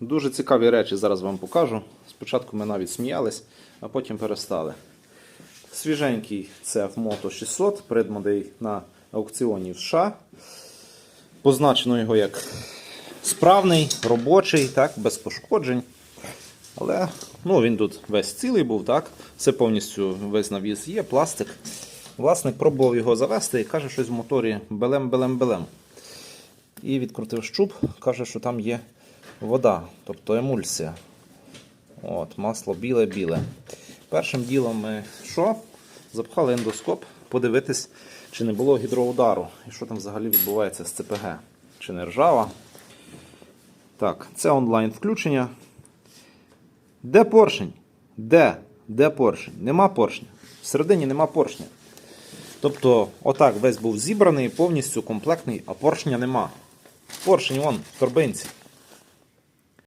Дуже цікаві речі зараз вам покажу. Спочатку ми навіть сміялись, а потім перестали. Свіженький CF Moto 600, предмодей на аукціоні в США. Позначено його як справний, робочий, так, без пошкоджень. Але ну, він тут весь цілий був, так? Все повністю весь навіс є, пластик. Власник пробував його завести і каже, щось в моторі белем-белем-белем. І відкрутив щуп, каже, що там є вода, тобто емульсія. От, масло біле-біле. Першим ділом ми що? Запхали ендоскоп, подивитись, чи не було гідроудару, і що там взагалі відбувається з ЦПГ. Чи не ржава. Так, це онлайн включення. Де поршень? Де? Де поршень? Нема поршня. Всередині нема поршня. Тобто, отак весь був зібраний, повністю комплектний, а поршня нема. Поршень вон в торбинці.